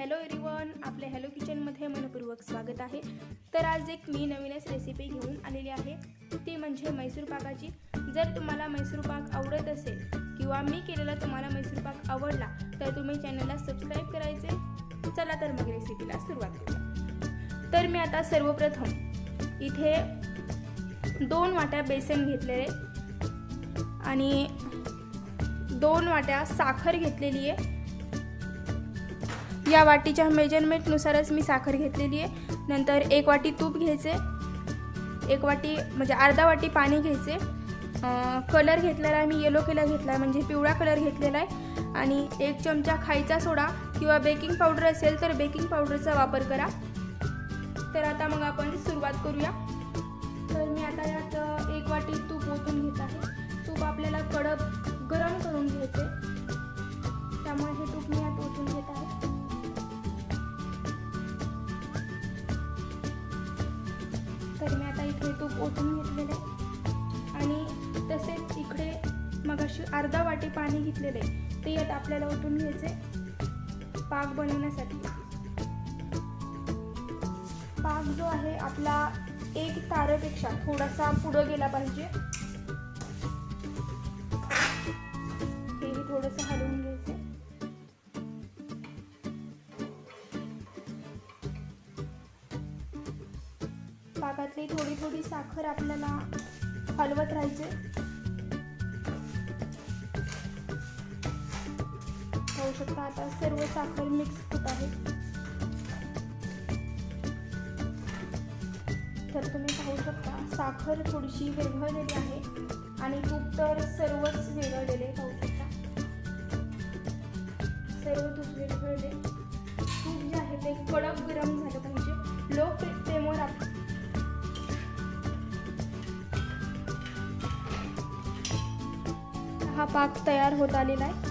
Hello everyone आपल्या hello किचनमध्ये मनपूर्वक स्वागत आहे. तर आज एक मी नवीनच रेसिपी घेऊन आलेली आहे. ती म्हणजे मैसूर पाकाची. जर तुम्हाला मैसूर पाक आवडत असेल किंवा मी केलेला तुम्हाला मैसूर पाक आवडला तर तुम्ही चॅनलला सबस्क्राईब करायचे. चला तर मग रेसिपीला सुरुवात करूया. तर मी आता सर्वप्रथम इथे दोन वाट्या बेसन घेतलेले आणि दोन वाट्या साखर घेतलेली आहे. या वाटीच्या मेजरमेंटनुसारच मी साखर घेतलेली आहे. नंतर एक वाटी तूप घ्यायचे. एक वाटी म्हणजे अर्धा वाटी पाणी घ्यायचे. कलर घेतलेला आहे मी येलो कलर घेतला आहे म्हणजे पिवळा कलर घेतलेला आहे. आणि एक चमचा खायचा सोडा किंवा बेकिंग पावडर असेल तर बेकिंग पावडरचा वापर करा. तर आता मग आपण सुरुवात करूया. तर मी आता यात एक वाटी तूप ओतून घेत आहे. तूप आपल्याला कडक गरम करून घ्यायचे. त्यामुळे हे तूप मी यात ओतून घेत आहे. ओतून घेतलेले आणि तसेच इकडे मग अशी अर्धा वाटी पाणी घेतलेले ते यात आपल्याला ओतून घ्यायचे पाक बनवण्यासाठी. पाक जो आहे आपला एक तारेपेक्षा थोडासा पुढं गेला पाहिजे. भागातली थोडी थोडी साखर आपल्याला हलवत राहायचे. पाहू शकता आता सर्व साखर मिक्स होत आहे. तर तुम्ही पाहू शकता साखर थोडीशी विरघळलेली आहे आणि तूप तर सर्वच विरघळलेले पाहू शकता. सर्व तूप विरघळले तूप जे आहे ते कडक गरम झालं पाहिजे. लो हा पाक तयार होत आलेला आहे.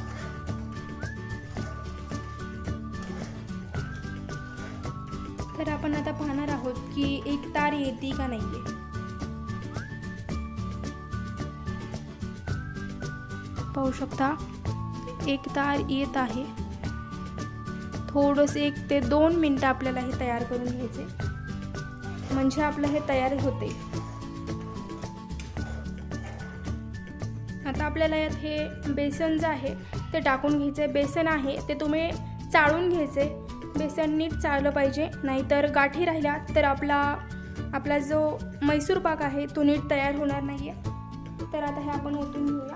तर आपण आता पाहणार आहोत की एक तार येते का नाहीये. पाहू शकता एक तार येत आहे. थोडंसं एक ते दोन मिनटं आपल्याला हे तयार करून घ्यायचे म्हणजे आपलं हे तयार होते आता आपल्याला यात हे बेसन जे आहे ते टाकून घ्यायचे बेसन आहे ते तुम्ही चाळून घ्यायचे बेसन नीट चाळलं पाहिजे नाहीतर गाठी राहिल्या तर आपला आपला जो मैसूर पाक आहे तो नीट तयार होणार नाही आहे तर आता हे आपण ओतून घेऊया.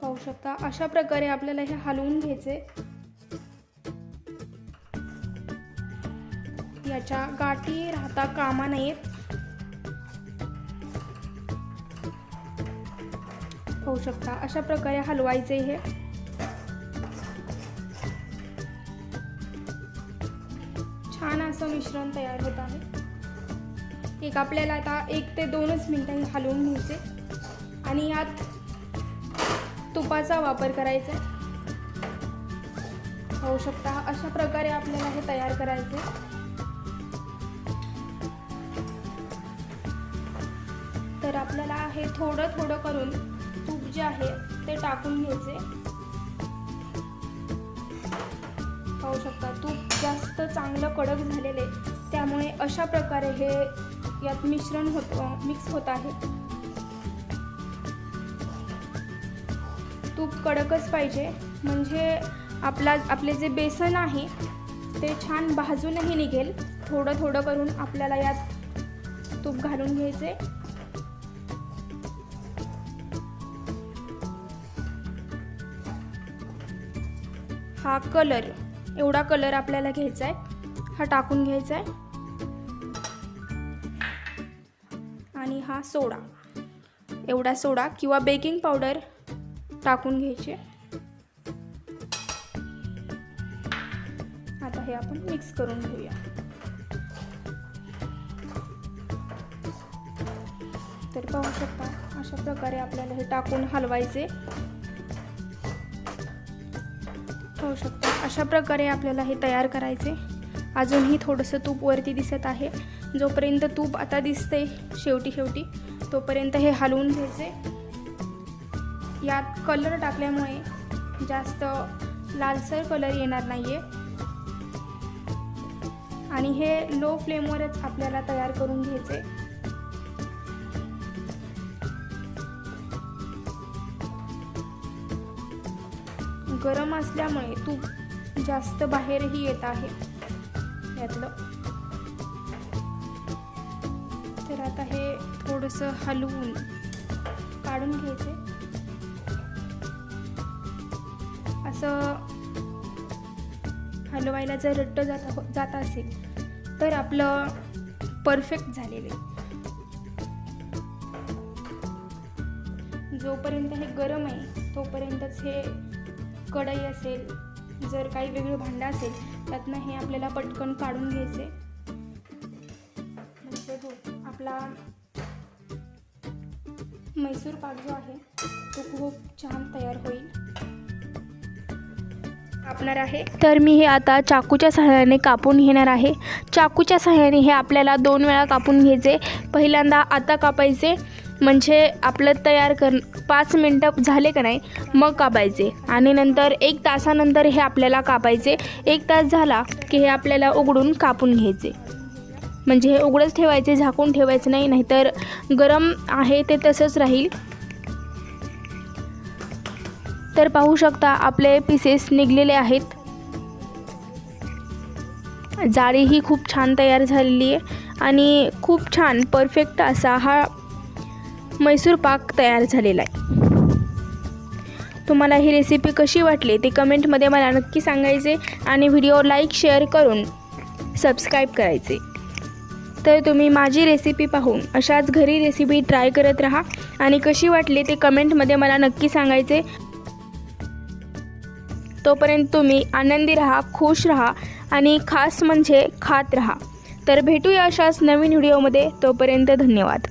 पाहू शकता अशा प्रकारे आपल्याला हे हलवून घ्यायचे याच्या गाठी राहता कामा नाहीत पाहू शकता. अशा प्रकारे हलवायचे हे. छान असं मिश्रण तयार होत आहे. एक आपल्याला आता एक ते दोनच मिनटं हलवून घ्यायचे. आणि यात तुपाचा वापर करायचा. पाहू शकता. अशा प्रकारे आपल्याला हे तयार करायचे. तर आपल्याला हे थोडं थोडं करून तूप जे आहे ते टाकून घ्यायचे. पाहू शकता तूप जास्त चांगलं कडक झालेले त्यामुळे अशा प्रकारे हे यात मिश्रण होत मिक्स होत आहे. तूप कडकच पाहिजे म्हणजे आपला आपले जे बेसन आहे ते छान भाजूनही निघेल. थोडं थोडं करून आपल्याला यात तूप घालून घ्यायचे. हा कलर एवढा कलर आपल्याला घ्यायचा आहे हा टाकून घ्यायचा आहे आणि हा सोडा. एवढा सोडा किंवा बेकिंग पावडर टाकून घ्यायचे. आता हे आपण मिक्स करून घेऊया. तर पाहू शकता अशा प्रकारे आपल्याला हे टाकून हलवायचे. पाहू शकता. अशा प्रकारे आपल्याला हे तयार करायचे. अजूनही थोडंसं तूप वरती दिसत आहे. जोपर्यंत तूप आता दिसते शेवटी शेवटी तोपर्यंत हे हलवून घ्यायचे. यात कलर टाकल्यामुळे जास्त लालसर कलर येणार नाही आहे आणि हे लो फ्लेमवरच आपल्याला तयार करून घ्यायचे. गरम असल्यामुळे तूप जास्त बाहेरही येत आहे. यातलं. तर आता हे थोडंसं हलवून काढून घ्यायचे असं हलवायला जर रट्ट जात जात असेल तर आपलं परफेक्ट झालेलं आहे. जोपर्यंत हे गरम आहे तोपर्यंतच हे कढई असेल जर काही वेगळं भांडं असेल त्यातनं हे आपल्याला पटकन काढून घ्यायचे म्हणजे हो, आपला मैसूर पाक जो आहे तो खूप छान तयार होईल. कापणार आहे. तर मी हे आता चाकूच्या सहाय्याने कापून घेणार आहे. चाकूच्या सहाय्याने हे आपल्याला दोन वेळा कापून घ्यायचे पहिल्यांदा आता कापायचे म्हणजे आपलं तयार कर पाच मिनटं झाले का नाही मग कापायचे. आणि नंतर एक तासानंतर हे आपल्याला कापायचे. एक तास झाला की हे आपल्याला उघडून कापून घ्यायचे. म्हणजे हे उघडंच ठेवायचे झाकून ठेवायचं नाही नाहीतर गरम आहे ते तसंच राहील. तर पाहू शकता आपले पीसेस निघलेले आहेत. जाळीही खूप छान तयार झालेली आहे. आणि खूप छान परफेक्ट असा हा मैसूर पाक तयार झालेला आहे. तुम्हाला ही रेसिपी कशी वाटली ते कमेंटमध्ये मला नक्की सांगायचे आणि व्हिडिओ लाईक शेअर करून सबस्क्राईब करायचे. तर तुम्ही माझी रेसिपी पाहून अशाच घरी रेसिपी ट्राय करत राहा आणि कशी वाटली ते कमेंटमध्ये मला नक्की सांगायचे. तोपर्यंत तुम्ही आनंदी राहा खुश राहा आणि खास म्हणजे खात राहा. तर भेटूया अशाच नवीन व्हिडिओमध्ये तोपर्यंत धन्यवाद.